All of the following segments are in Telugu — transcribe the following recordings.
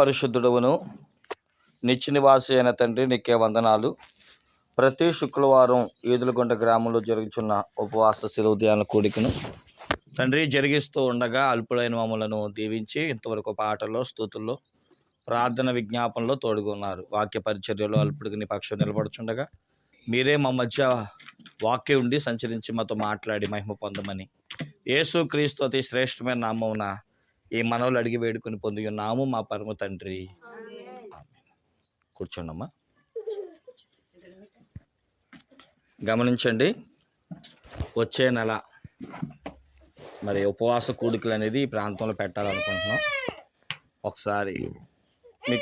మహాపరిశుద్ధుడవును నిత్య నివాసి అయిన తండ్రి నీకే వందనాలు. ప్రతి శుక్రవారం ఈదులగొండ గ్రామంలో జరుగుతున్న ఉపవాస శిరోధ్యాన కూడికను తండ్రి జరిగిస్తూ ఉండగా అల్పుడైన మమ్మలను దీవించి ఇంతవరకు పాటల్లో స్థుతుల్లో ప్రార్థన విజ్ఞాపనలో తోడుగున్నారు. వాక్య పరిచర్యలో అల్పుడికి నీ పక్షం నిలబడుచుండగా మీరే మా మధ్య వాక్య ఉండి సంచరించి మాతో మాట్లాడి మహిమ పొందమని. యేసు క్రీస్తు అతి శ్రేష్టమైన నామమున ఈ మనవులు అడిగి వేడుకొని పొంది ఉన్నాము మా పరమ తండ్రి. కూర్చోండమ్మా. గమనించండి వచ్చే నెల మరి ఉపవాస కూడికలు అనేది ఈ ప్రాంతంలో పెట్టాలనుకుంటున్నాం. ఒకసారి మీ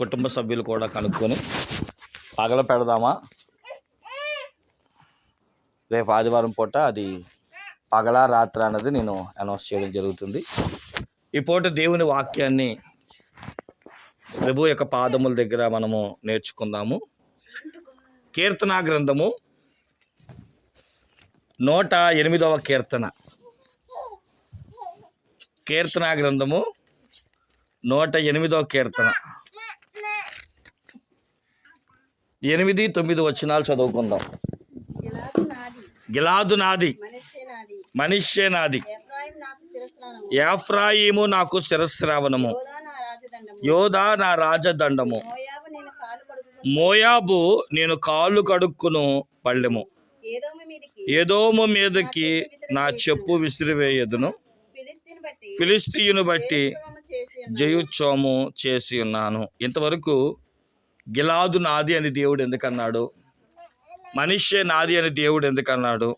కుటుంబ సభ్యులు కూడా కనుక్కొని పగల పెడదామా? రేపు ఆదివారం పూట అది పగల రాత్రి అన్నది నేను అనౌన్స్ చేయడం జరుగుతుంది. ఈ పూట దేవుని వాక్యాన్ని ప్రభు యొక్క పాదముల దగ్గర మనము నేర్చుకుందాము. కీర్తనా గ్రంథము నూట ఎనిమిదవ కీర్తన. కీర్తనా గ్రంథము నూట ఎనిమిదవ కీర్తన. ఎనిమిది తొమ్మిది వచనాలు చదువుకుందాం. గిలాదు నాది. మనిషే నాది. యాఫ్రాయిము నాకు శిరస్రావణము. యోధా నా రాజదండము. మోయాబు నేను కాళ్ళు కడుక్కును పళ్ళెము. ఏదోమ మీదికి నా చెప్పు విసిరివేయదును. ఫిలిస్తీన్ బట్టి ఫిలిస్తీయును జయోత్సవము చేసి ఉన్నాను. ఇంతవరకు గిలాదు నాది అని దేవుడు ఎందుకన్నాడు? మనిషే నాది అని దేవుడు ఎందుకన్నాడు?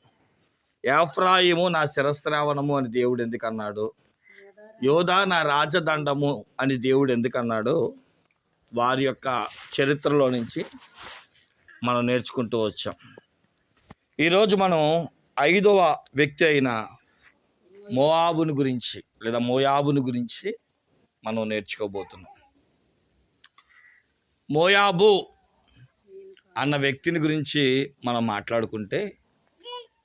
ఏఫ్రాయిము నా శిరస్రావణము అని దేవుడు ఎందుకన్నాడు? యోధా నా రాజదండము అని దేవుడు ఎందుకన్నాడు? వారి యొక్క చరిత్రలో నుంచి మనం నేర్చుకుంటూ వచ్చాం. ఈరోజు మనం ఐదవ వ్యక్తి అయిన మోయాబుని గురించి లేదా మోయాబుని గురించి మనం నేర్చుకోబోతున్నాం. మోయాబు అన్న వ్యక్తిని గురించి మనం మాట్లాడుకుంటే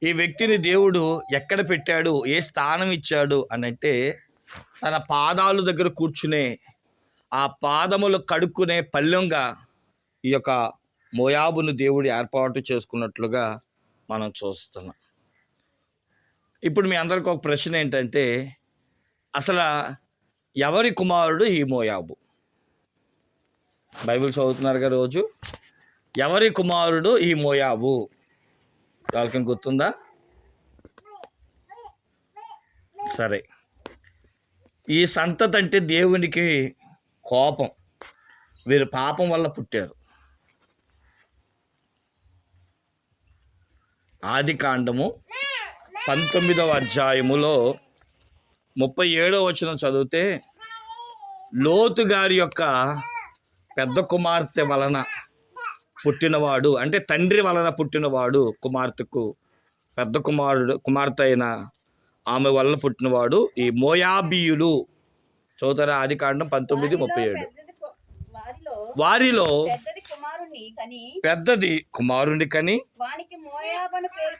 ఈ వ్యక్తిని దేవుడు ఎక్కడ పెట్టాడు? ఏ స్థానం ఇచ్చాడు? అనంటే తన పాదాలు దగ్గర కూర్చునే ఆ పాదములు కడుక్కునే పల్లెంగా ఈ యొక్క మోయాబును దేవుడు ఏర్పాటు చేసుకున్నట్లుగా మనం చూస్తున్నాం. ఇప్పుడు మీ అందరికి ఒక ప్రశ్న ఏంటంటే అసలు ఎవరి కుమారుడు ఈ మోయాబు? బైబిల్ చదువుతున్నారుగా రోజు. ఎవరి కుమారుడు ఈ మోయాబు? వాళ్ళకి గుర్తుందా? సరే. ఈ సంతతి అంటే దేవునికి కోపం. వీరు పాపం వల్ల పుట్టారు. ఆది కాండము పంతొమ్మిదవ అధ్యాయములో ముప్పై ఏడవ వచనం చదివితే లోతు గారి యొక్క పెద్ద కుమార్తె వలన పుట్టినవాడు అంటే తండ్రి వలన పుట్టినవాడు కుమార్తెకు పెద్ద కుమారుడు కుమార్తె అయిన ఆమె వలన పుట్టినవాడు ఈ మోయాబీయులు. చదువుతారా ఆది కాండం పంతొమ్మిది ముప్పై ఏడు. వారిలో పెద్దది కుమారుని కని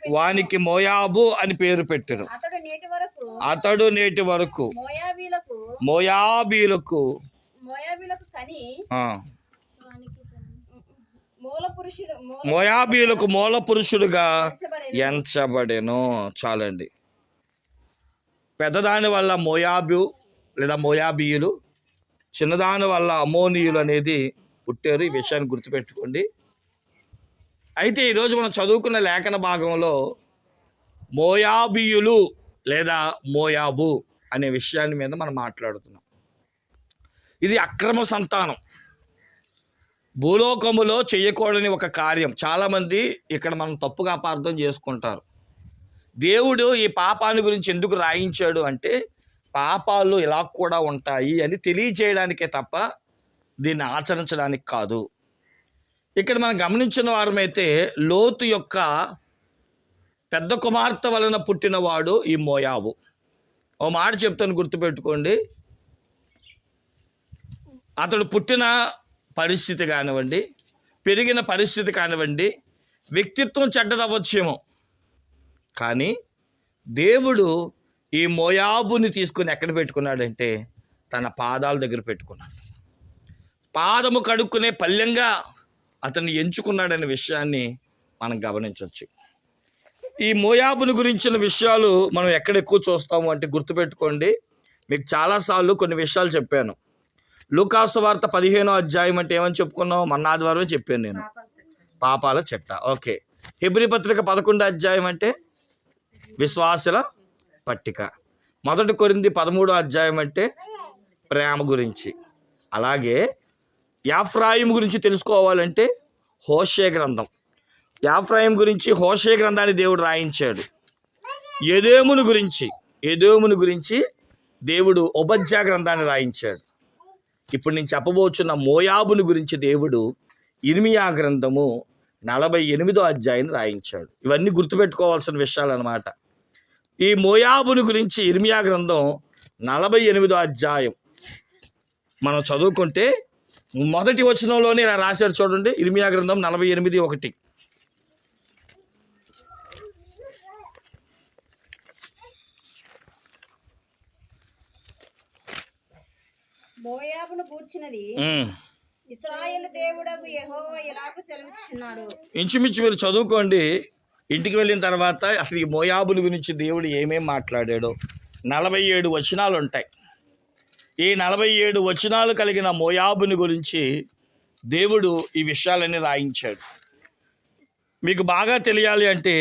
వానికి మోయాబు అని పేరు పెట్టారు. అతడు నేటి వరకు అతడు నేటి వరకు మోయాబీలకు మోయాబీలకు మోయాబీలకు మూల పురుషుడుగా పురుషుడు ఎంచబడెను. చాలండి. పెద్దదాని వల్ల మోయాబు లేదా మోయాబీయులు చిన్నదాని వల్ల అమోనీయులు అనేది పుట్టారు. ఈ విషయాన్ని గుర్తుపెట్టుకోండి. అయితే ఈరోజు మనం చదువుకున్న లేఖన భాగంలో మోయాబీయులు లేదా మోయాబు అనే విషయాన్ని మీద మనం మాట్లాడుతున్నాం. ఇది అక్రమ సంతానం. భూలోకములో చేయకూడని ఒక కార్యం. చాలామంది ఇక్కడ మనం తప్పుగా అపార్థం చేసుకుంటారు. దేవుడు ఈ పాపాన్ని గురించి ఎందుకు రాయించాడు అంటే పాపాలు ఇలా కూడా ఉంటాయి అని తెలియజేయడానికే తప్ప దీన్ని ఆచరించడానికి కాదు. ఇక్కడ మనం గమనించిన వారమైతే లోతు యొక్క పెద్ద కుమార్తె వలన పుట్టినవాడు ఈ మోయాబు. ఓ మాట చెప్తాను గుర్తుపెట్టుకోండి. అతడు పుట్టిన పరిస్థితి కానివ్వండి పెరిగిన పరిస్థితి కానివ్వండి వ్యక్తిత్వం చెడ్డదవ్వచ్చేమో. కానీ దేవుడు ఈ మోయాబుని తీసుకుని ఎక్కడ పెట్టుకున్నాడంటే తన పాదాల దగ్గర పెట్టుకున్నాడు. పాదము కడుక్కునే పల్లెంగా అతన్ని ఎంచుకున్నాడనే విషయాన్ని మనం గమనించవచ్చు ఈ మోయాబుని గురించిన విషయాలు మనం ఎక్కడ ఎక్కువ చూస్తాము అంటే గుర్తుపెట్టుకోండి. మీకు చాలాసార్లు కొన్ని విషయాలు చెప్పాను. లూకాసు వార్త పదిహేనో అధ్యాయం అంటే ఏమని చెప్పుకున్నాం మొన్న ఆదివారమే చెప్పాను నేను. పాపాల చెట్ట. ఓకే. హెబ్రి పత్రిక పదకొండు అధ్యాయం అంటే విశ్వాసుల పట్టిక. మొదటి కొరింది పదమూడో అధ్యాయం అంటే ప్రేమ గురించి. అలాగే యాఫ్రాయిం గురించి తెలుసుకోవాలంటే హోషే గ్రంథం. యాఫ్రాయిం గురించి హోషే గ్రంథాన్ని దేవుడు రాయించాడు. ఎదేమును గురించి ఎదేమును గురించి దేవుడు ఉపజ్జా గ్రంథాన్ని రాయించాడు. ఇప్పుడు నేను చెప్పబోచున్న మోయాబుని గురించి దేవుడు ఇర్మియా గ్రంథము నలభై ఎనిమిదో అధ్యాయాన్ని రాయించాడు. ఇవన్నీ గుర్తుపెట్టుకోవాల్సిన విషయాలు అన్నమాట. ఈ మోయాబుని గురించి ఇర్మియా గ్రంథం నలభై ఎనిమిదో అధ్యాయం మనం చదువుకుంటే మొదటి వచనంలోనే ఇలా రాశారు చూడండి. ఇర్మియా గ్రంథం నలభై ఎనిమిది ఒకటి. మోయాబును కూర్చున్నది. ఇస్రాయేల్ దేవుడకు యెహోవా ఎలాగూ సెలవిస్తున్నాడు ఇంచుమించు మీరు చదువుకోండి. ఇంటికి వెళ్ళిన తర్వాత అసలు ఈ మోయాబుని గురించి దేవుడు ఏమేం మాట్లాడాడో. నలభై ఏడు వచనాలు ఉంటాయి ఈ నలభై ఏడు వచనాలు కలిగిన మోయాబుని గురించి దేవుడు ఈ విషయాలన్నీ రాయించాడు. మీకు బాగా తెలియాలి అంటే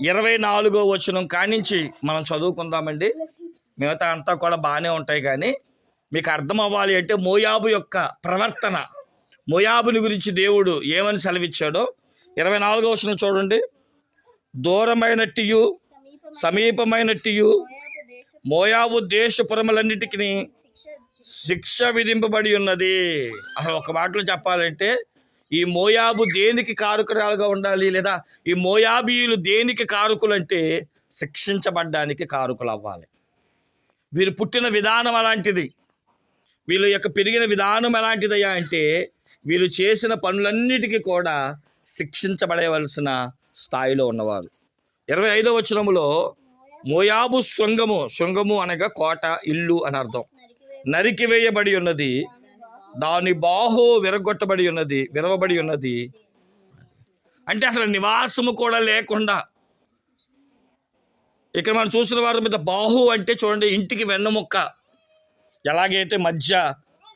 ఇరవై నాలుగో వచనం కానించి మనం చదువుకుందామండి. మిగతా అంతా కూడా బాగానే ఉంటాయి కానీ మీకు అర్థం అవ్వాలి అంటే మోయాబు యొక్క ప్రవర్తన. మోయాబుని గురించి దేవుడు ఏమని సెలవిచ్చాడో? ఇరవై నాలుగో వచ్చిన చూడండి. దూరమైనట్టియు సమీపమైనట్టియు మోయాబు దేశపురములన్నిటికీ శిక్ష విధింపబడి ఉన్నది. అసలు ఒక మాటలో చెప్పాలంటే ఈ మోయాబు దేనికి కారుకురాలుగా ఉండాలి లేదా ఈ మోయాబీయులు దేనికి కారుకులు అంటే శిక్షించబడ్డానికి కారుకులు అవ్వాలి వీరు పుట్టిన విధానం అలాంటిది. వీళ్ళ యొక్క పెరిగిన విధానం ఎలాంటిదయ్యా అంటే వీళ్ళు చేసిన పనులన్నిటికీ కూడా శిక్షించబడవలసిన స్థాయిలో ఉన్నవారు. ఇరవై ఐదో వచనములో మోయాబు శృంగము శృంగము అనగా కోట ఇల్లు అని అర్థం. నరికివేయబడి ఉన్నది దాని బాహు విరగొట్టబడి ఉన్నది విరవబడి ఉన్నది. అంటే అసలు నివాసము కూడా లేకుండా ఇక్కడ మనం చూసిన వారి మీద బాహు అంటే చూడండి ఇంటికి వెన్నముక్క ఎలాగైతే మధ్య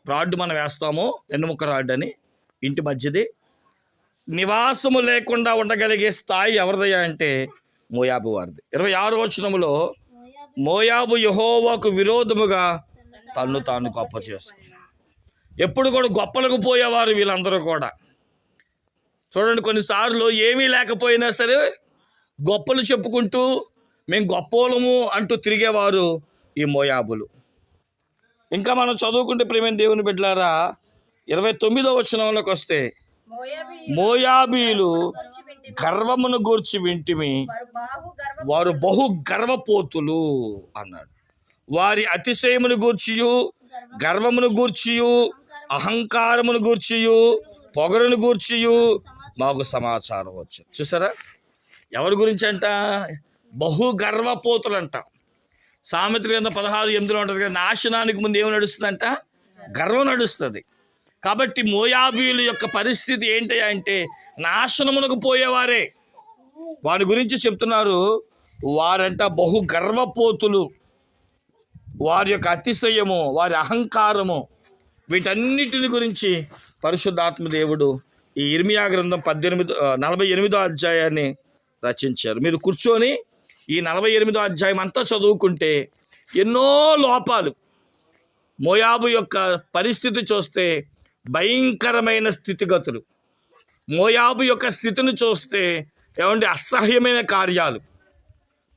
రాడ్డు మనం వేస్తామో వెన్నుముక్క రాడ్డు అని ఇంటి మధ్యది నివాసము లేకుండా ఉండగలిగే స్థాయి ఎవరిదయ్యా అంటే మోయాబు వారిది. ఇరవై ఆరు వచనములో మోయాబు యహోవాకు విరోధముగా తన్ను తాను గొప్ప చేసుకున్నాడు. ఎప్పుడు కూడా గొప్పలకు పోయేవారు వీళ్ళందరూ కూడా. చూడండి కొన్నిసార్లు ఏమీ లేకపోయినా సరే గొప్పలు చెప్పుకుంటూ మేము గొప్పోలము అంటూ తిరిగేవారు ఈ మోయాబులు. ఇంకా మనం చదువుకుంటే ప్రేమైన దేవుని బిడ్డలారా ఇరవై తొమ్మిదో వచనంలోకి వస్తే మోయాబీలు గర్వమును గూర్చి వింటిమి వారు బహు గర్వపోతులు అన్నాడు. వారి అతిశయమును గూర్చియు గర్వమును గూర్చియు అహంకారమును గూర్చియు పొగరును గూర్చియు మాకు సమాచారం వచ్చు. చూసారా? ఎవరి గురించి అంట? బహు గర్వపోతులంట సామెత కింద పదహారు ఎనిమిదిలో ఉంటుంది కదా నాశనానికి ముందు ఏమి నడుస్తుందంట? గర్వం నడుస్తుంది. కాబట్టి మోయాబీల యొక్క పరిస్థితి ఏంటి అంటే నాశనమునకు పోయేవారే. వారి గురించి చెప్తున్నారు వారంట బహు గర్వపోతులు. వారి యొక్క అతిశయము వారి అహంకారము వీటన్నిటిని గురించి పరిశుద్ధాత్మ దేవుడు ఈ ఇర్మియా గ్రంథం పద్దెనిమిది నలభై ఎనిమిదో అధ్యాయాన్ని రచించారు. మీరు కూర్చొని ఈ నలభై ఎనిమిదో అధ్యాయం అంతా చదువుకుంటే ఎన్నో లోపాలు. మోయాబు యొక్క పరిస్థితి చూస్తే భయంకరమైన స్థితిగతులు. మోయాబు యొక్క స్థితిని చూస్తే ఏమంటే అసహ్యమైన కార్యాలు.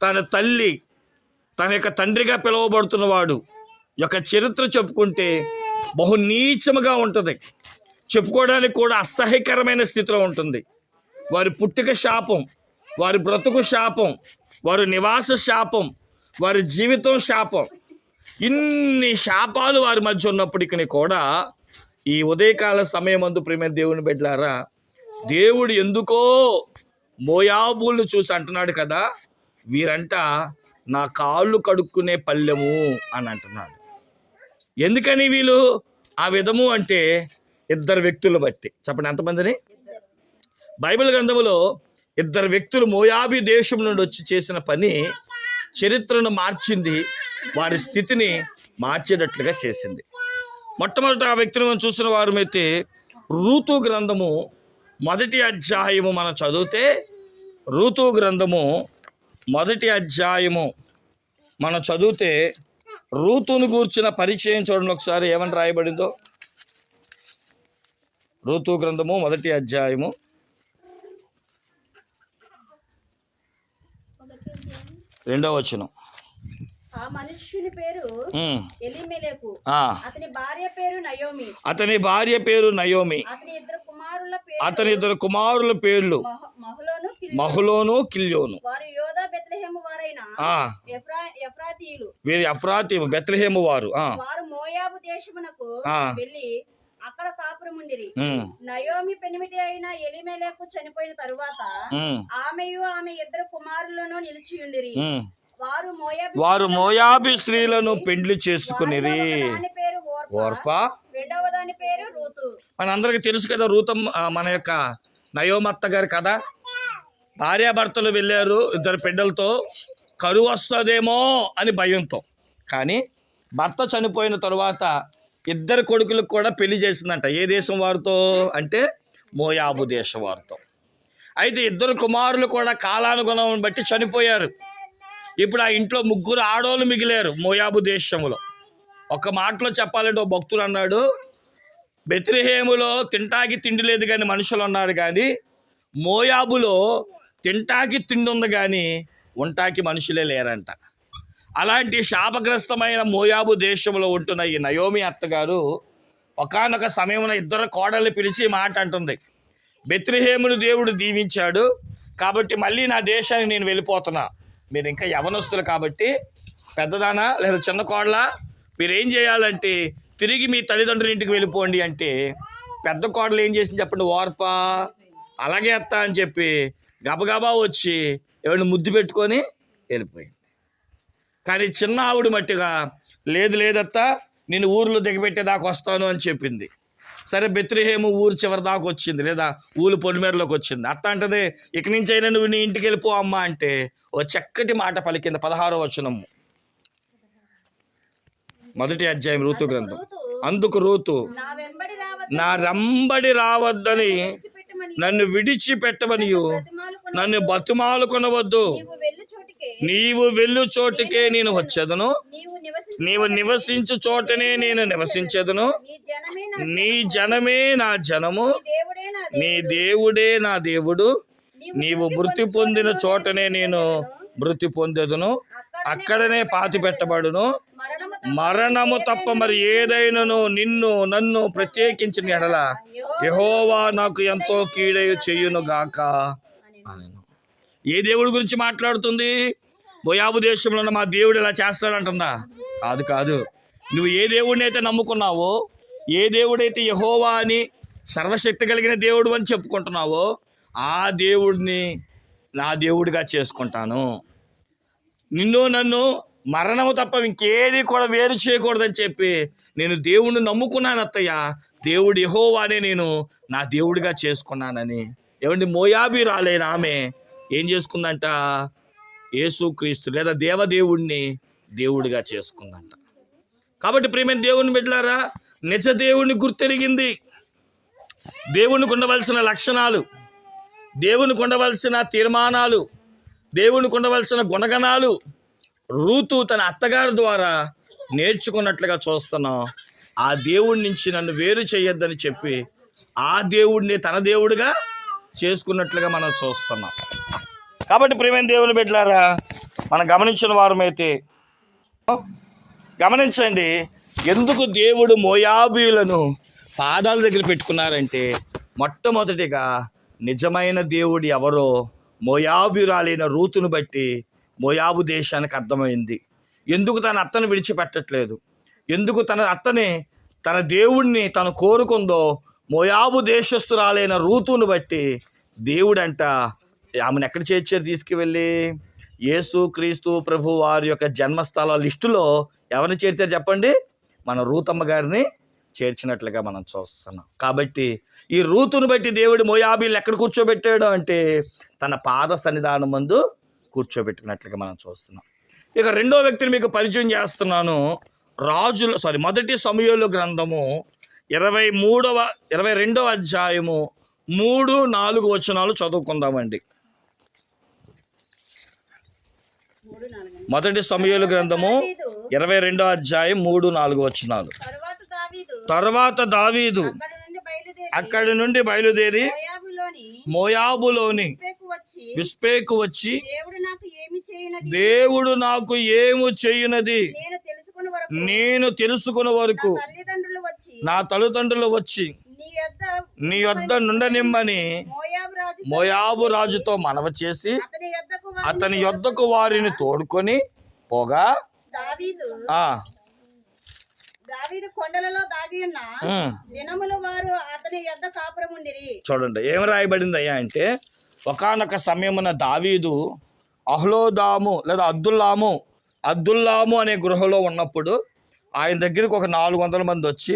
తన తల్లి తన యొక్క తండ్రిగా పిలువబడుతున్నవాడు యొక్క చరిత్ర చెప్పుకుంటే బహునీచముగా ఉంటుంది. చెప్పుకోవడానికి కూడా అసహ్యకరమైన స్థితిలో ఉంటుంది. వారి పుట్టుక శాపం వారి బ్రతుకు శాపం వారి నివాస శాపం వారి జీవితం శాపం. ఇన్ని శాపాలు వారి మధ్య ఉన్నప్పటికీ కూడా ఈ ఉదయకాల సమయం అందు ప్రేమ దేవుని బిడ్డలారా దేవుడు ఎందుకో మోయాబుల్ని చూసి అంటున్నాడు కదా వీరంట నా కాళ్ళు కడుక్కునే పల్లెము అని అంటున్నాడు. ఎందుకని వీళ్ళు ఆ విధము అంటే ఇద్దరు వ్యక్తులు బట్టి. చెప్పండి ఎంతమందిని? బైబిల్ గ్రంథములో ఇద్దరు వ్యక్తులు మోయాబి దేశం నుండి వచ్చి చేసిన పని చరిత్రను మార్చింది. వారి స్థితిని మార్చేటట్లుగా చేసింది. మొట్టమొదట ఆ వ్యక్తిని మనం చూసిన వారమైతే ఋతు గ్రంథము మొదటి అధ్యాయము మనం చదివితే ఋతు గ్రంథము మొదటి అధ్యాయము మనం చదివితే ఋతును గూర్చిన పరిచయం చూడండి ఒకసారి ఏమని రాయబడిందో. ఋతు గ్రంథము మొదటి అధ్యాయము రెండవ వచనం. ఆ మనుష్యుని పేరు ఎలిమెలకు. అతని భార్య పేరు నయోమి. అతని భార్య పేరు నయోమి. అతని ఇద్దరు కుమారుల పేరు అతని ఇద్దరు కుమారుల పేర్లు. మహ- మహులోను కిల్- మహులోను కిల్యోను. వారు యోధా బెత్లెహేము వారైన ఎఫ్రాతీయులు. వీరి బెత్లహేము వారు. వారు మోయాబు దేశమునకు. వెళ్ళి అక్కడ కాపురముండిరి ఉమ్, నయోమి పెనిమిటి అయిన ఎలిమెలకు చనిపోయిన తరువాత ఆమెయు ఆమె ఇద్దరు కుమారులను నిలిచియుండిరి ఉమ్. వారు మోయాబు వారు మోయాబి స్త్రీలను పెండ్లి చేసుకునిరి. ఓర్ఫా. రెండవ దాని పేరు రూతు. మనందరికీ తెలుసు కదా రూతం మన యొక్క నయోమత్త గారి కథ భార్యాభర్తలు వెళ్ళారు ఇద్దరు బిడ్డలతో కరువు వస్తుందేమో అని భయంతో. కానీ భర్త చనిపోయిన తరువాత ఇద్దరు కొడుకులకు కూడా పెళ్ళి చేసిందంట. ఏ దేశం వారితో? అంటే మోయాబు దేశం వారితో. అయితే ఇద్దరు కుమారులు కూడా కాలానుగుణం బట్టి చనిపోయారు. ఇప్పుడు ఆ ఇంట్లో ముగ్గురు ఆడోళ్ళు మిగిలారు మోయాబు దేశంలో. ఒక మాటలో చెప్పాలంటే ఓ భక్తుడు అన్నాడు బెత్రిహేములో తింటాకి తిండి లేదు కానీ మనుషులు ఉన్నారు కానీ మోయాబులో తింటాకి తిండి ఉంది కానీ ఉంటాకి మనుషులే లేరంట. అలాంటి శాపగ్రస్తమైన మోయాబు దేశంలో ఉంటున్న ఈ నయోమి అత్తగారు ఒకానొక సమయంలో ఇద్దరు కోడల్ని పిలిచి మాట అంటుంది. బెత్రిహేమును దేవుడు దీవించాడు కాబట్టి మళ్ళీ నా దేశానికి నేను వెళ్ళిపోతున్నా. మీరు ఇంకా యవనస్తులు కాబట్టి పెద్దదానా లేదా చిన్న కోడలా? మీరు ఏం చేయాలంటే తిరిగి మీ తల్లిదండ్రుల ఇంటికి వెళ్ళిపోండి అంటే పెద్ద కోడలు ఏం చేసింది చెప్పండి ఓర్ఫా అలాగే అత్త అని చెప్పి గబగబా వచ్చి ఎవరిని ముద్దు పెట్టుకొని వెళ్ళిపోయింది. కానీ చిన్న ఆవిడ మట్టిగా లేదు లేదత్తా నేను ఊర్లో దిగబెట్టేదాకా వస్తాను అని చెప్పింది. సరే బెత్రిహేము ఊరు చివరి దాకా వచ్చింది లేదా ఊరు పొలిమేరలోకి వచ్చింది. అత్త అంటది ఇక నుంచి అయినా నువ్వు నీ ఇంటికి వెళ్ళిపో అమ్మా అంటే ఓ చక్కటి మాట పలికింది పదహారో వచనము. మొదటి అధ్యాయం ఋతు గ్రంథం. రూతు అందుకు రూతు నా రంబడి రావద్దని నన్ను విడిచిపెట్టవనియు. నన్ను వెళ్ళు చోటికే నీవు వెళ్ళు చోటికే నేను వచ్చేదను. నీవు నివసించు నీవు నివసించు చోటనే నేను నివసించేదను. నీ జనమే నా జనమే నా దేవుడే నా దేవుడే. నీవు మృతి పొందిన చోటనే నేను మృతి పొందెదను. అక్కడనే పాతి పెట్టబడును. మరణము తప్ప మరి ఏదైనాను నిన్ను నన్ను ప్రత్యేకించిన ఎడల. యెహోవా నాకు ఎంతో కీడయు చెయ్యును గాక అనెను. ఏ దేవుడి గురించి మాట్లాడుతుంది? మోయాబు దేశంలో ఉన్న మా దేవుడు ఇలా చేస్తాడంటుందా? కాదు కాదు. నువ్వు ఏ దేవుడిని అయితే నమ్ముకున్నావో ఏ దేవుడైతే యహోవా అని సర్వశక్తి కలిగిన దేవుడు అని చెప్పుకుంటున్నావో ఆ దేవుడిని నా దేవుడిగా చేసుకుంటాను. నిన్ను నన్ను మరణము తప్ప ఇంకేది కూడా వేరు చేయకూడదని చెప్పి నేను దేవుణ్ణి నమ్ముకున్నాను అత్తయ్య. దేవుడు యహోవానే నేను నా దేవుడిగా చేసుకున్నానని. ఏమండి మోయాబి రాలేని ఆమె ఏం చేసుకుందంట? యేసుక్రీస్తు లేదా దేవదేవుడిని దేవుడిగా చేసుకుందంట. కాబట్టి ప్రేమైన దేవుని బిడ్డలారా నిజ దేవుడిని గుర్తెరిగింది. దేవునికి ఉండవలసిన లక్షణాలు దేవునికి ఉండవలసిన తీర్మానాలు దేవునికి ఉండవలసిన గుణగణాలు రూతు తన అత్తగారి ద్వారా నేర్చుకున్నట్లుగా చూస్తున్నాం. ఆ దేవుడి నుంచి నన్ను వేరు చేయొద్దని చెప్పి ఆ దేవుడిని తన దేవుడిగా చేసుకున్నట్లుగా మనం చూస్తున్నాం. కాబట్టి ప్రేమైన దేవుని బిడ్డలారా మనం గమనించిన వారమైతే గమనించండి ఎందుకు దేవుడు మోయాబీలను పాదాల దగ్గర పెట్టుకున్నారంటే మొట్టమొదటిగా నిజమైన దేవుడు ఎవరో మోయాబురాలైన రూతును బట్టి మోయాబు దేశానికి అర్థమైంది. ఎందుకు తన అత్తను విడిచిపెట్టట్లేదు? ఎందుకు తన అత్తని తన దేవుణ్ణి తను కోరుకుందో మోయాబు దేశస్తురాలైన రూతును బట్టి దేవుడంట ఆమెను ఎక్కడ చేర్చారు తీసుకువెళ్ళి? యేసు క్రీస్తు ప్రభు వారి యొక్క జన్మస్థల లిస్టులో ఎవరిని చేర్చారు చెప్పండి? మన రూతమ్మ గారిని చేర్చినట్లుగా మనం చూస్తున్నాం. కాబట్టి ఈ రూతును బట్టి దేవుడు మోయాబీలు ఎక్కడ కూర్చోబెట్టాడు అంటే తన పాద సన్నిధానం ముందు కూర్చోబెట్టుకున్నట్లుగా మనం చూస్తున్నాం. ఇక రెండో వ్యక్తిని మీకు పరిచయం చేస్తున్నాను. రాజుల సారీ మొదటి సమయంలో గ్రంథము ఇరవై మూడవ ఇరవై రెండవ అధ్యాయము మూడు నాలుగు వచనాలు చదువుకుందామండి మూడు నాలుగు మొదటి సమయంలో గ్రంథము ఇరవై రెండో అధ్యాయం మూడు నాలుగు వచనాలు. తరువాత దావీదు. అక్కడి నుండి బయలుదేరి మోయాబులోని విస్పేకు వచ్చి దేవుడు నాకు ఏమి చేయనది? నేను తెలుసుకున్న వరకు నా తల్లిదండ్రులు వచ్చి నా యొద్ద నుండనిమ్మని మోయాబు రాజు మోయాబు రాజుతో మనవ చేసి అతని యొద్దకు వారిని తోడుకొని పోగా? దావీదు ఆ. దావీదు కొండలలో దాగి ఉన్న ఉమ్, దినములు వారు అతని యొద్ద కాపురం ఉండిరి చూడండి ఏం రాయబడింది అయ్యా అంటే ఒకానొక సమయమున దావీదు అహ్లోదాము లేదా అబ్దుల్లాము అబ్దుల్లాము అనే గృహలో ఉన్నప్పుడు ఆయన దగ్గరికి ఒక నాలుగు వందల మంది వచ్చి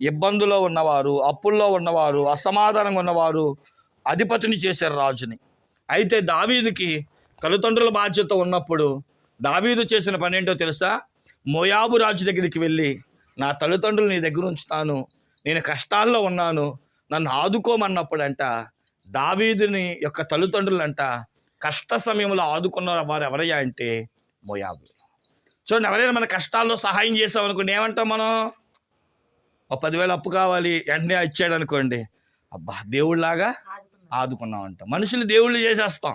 ఇబ్బందుల్లో ఉన్నవారు అప్పుల్లో ఉన్నవారు అసమాధానంగా ఉన్నవారు అధిపతిని చేశారు రాజుని. అయితే దావీదుకి తల్లిదండ్రుల బాధ్యత ఉన్నప్పుడు దావీదు చేసిన పని ఏంటో తెలుసా? మోయాబు రాజు దగ్గరికి వెళ్ళి నా తల్లిదండ్రులు నీ దగ్గర ఉంచుతాను నేను కష్టాల్లో ఉన్నాను నన్ను ఆదుకోమన్నప్పుడంట దావీదుని యొక్క తల్లిదండ్రులంట కష్ట సమయంలో ఆదుకున్న వారు ఎవరయ్యా అంటే మోయాబు. చూడండి ఎవరైనా మన కష్టాల్లో సహాయం చేసామనుకోండి ఏమంటాం మనం? ఒక పదివేలు అప్పు కావాలి వెంటనే ఇచ్చాడు అనుకోండి అబ్బా దేవుడిలాగా ఆదుకున్నాం. అంట మనుషులు దేవుళ్ళు చేసేస్తాం.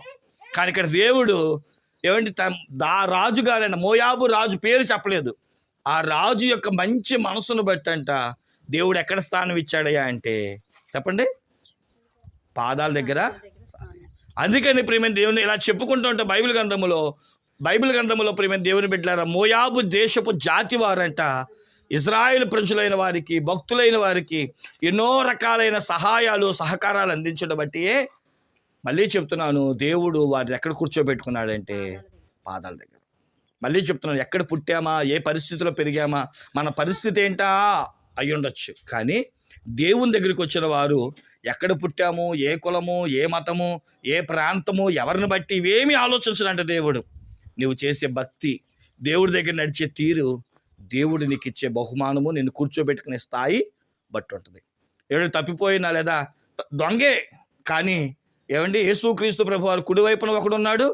కానీ ఇక్కడ దేవుడు ఏమంటే దా రాజు గారైన మోయాబు రాజు పేరు చెప్పలేదు. ఆ రాజు యొక్క మంచి మనసును బట్టి అంట దేవుడు ఎక్కడ స్థానం ఇచ్చాడయ్యా అంటే చెప్పండి. పాదాల దగ్గర. అందుకని ప్రేమైన దేవుని ఇలా చెప్పుకుంటూ ఉంటే బైబిల్ గ్రంథములో బైబిల్ గ్రంథములో ప్రేమైన దేవుని బిడ్డలారా మోయాబు దేశపు జాతి వారంట ఇజ్రాయెల్ ప్రజలైన వారికి భక్తులైన వారికి ఎన్నో రకాలైన సహాయాలు సహకారాలు అందించడం బట్టియే మళ్ళీ చెప్తున్నాను దేవుడు వారిని ఎక్కడ కూర్చోబెట్టుకున్నాడంటే పాదాల దగ్గర. మళ్ళీ చెప్తున్నాను ఎక్కడ పుట్టామా ఏ పరిస్థితిలో పెరిగామా మన పరిస్థితి ఏంటా అయి ఉండొచ్చు. కానీ దేవుని దగ్గరికి వచ్చిన వారు ఎక్కడ పుట్టాము ఏ కులము ఏ మతము ఏ ప్రాంతము ఎవరిని బట్టి ఇవేమీ ఆలోచించడంట దేవుడు. నువ్వు చేసే భక్తి దేవుడి దగ్గర నడిచే తీరు దేవుడు నీకు ఇచ్చే బహుమానము నిన్ను కూర్చోబెట్టుకునే స్థాయి బట్టి ఉంటుంది ఏడు తప్పిపోయినా లేదా దొంగే కానీ ఏమండి? యేసుక్రీస్తు ప్రభు వారు కుడివైపున ఒకడు ఉన్నాడు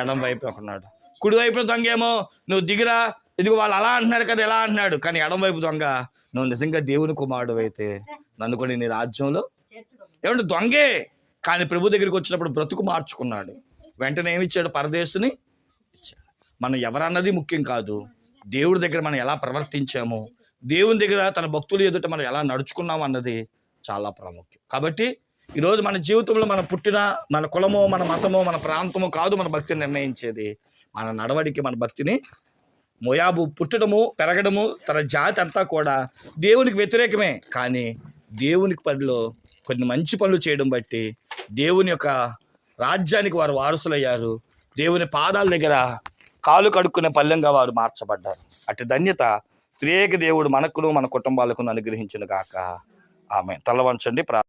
ఎడం వైపున ఒకడున్నాడు. కుడివైపున దొంగ ఏమో నువ్వు దిగిరా ఇదిగో వాళ్ళు అలా అంటున్నారు కదా ఎలా అంటున్నాడు. కానీ ఎడం వైపు దొంగ నువ్వు నిజంగా దేవుని కుమారుడు అయితే నన్ను కూడా నీ రాజ్యంలో ఏమంటే దొంగే కానీ ప్రభు దగ్గరికి వచ్చినప్పుడు బ్రతుకు మార్చుకున్నాడు. వెంటనే ఏమి ఇచ్చాడు? పరదేశుని మనం ఎవరన్నది ముఖ్యం కాదు. దేవుడి దగ్గర మనం ఎలా ప్రవర్తించాము దేవుని దగ్గర తన భక్తులు ఎదుట మనం ఎలా నడుచుకున్నాము అన్నది చాలా ప్రాముఖ్యం. కాబట్టి ఈరోజు మన జీవితంలో మన పుట్టిన మన కులమో మన మతమో మన ప్రాంతమో కాదు మన భక్తిని నిర్ణయించేది. మన నడవడికి మన భక్తిని మోయాబు పుట్టడము పెరగడము తన జాతి అంతా కూడా దేవునికి వ్యతిరేకమే. కానీ దేవునికి పనిలో కొన్ని మంచి పనులు చేయడం బట్టి దేవుని యొక్క రాజ్యానికి వారు వారసులయ్యారు. దేవుని పాదాల దగ్గర కాలు కడుక్కునే పల్లెంగా వారు మార్చబడ్డారు. అటు ధన్యత త్రియేక దేవుడు మనకును మన కుటుంబాలకు అనుగ్రహించిన గాక. ఆమె తలవంచండి ప్రా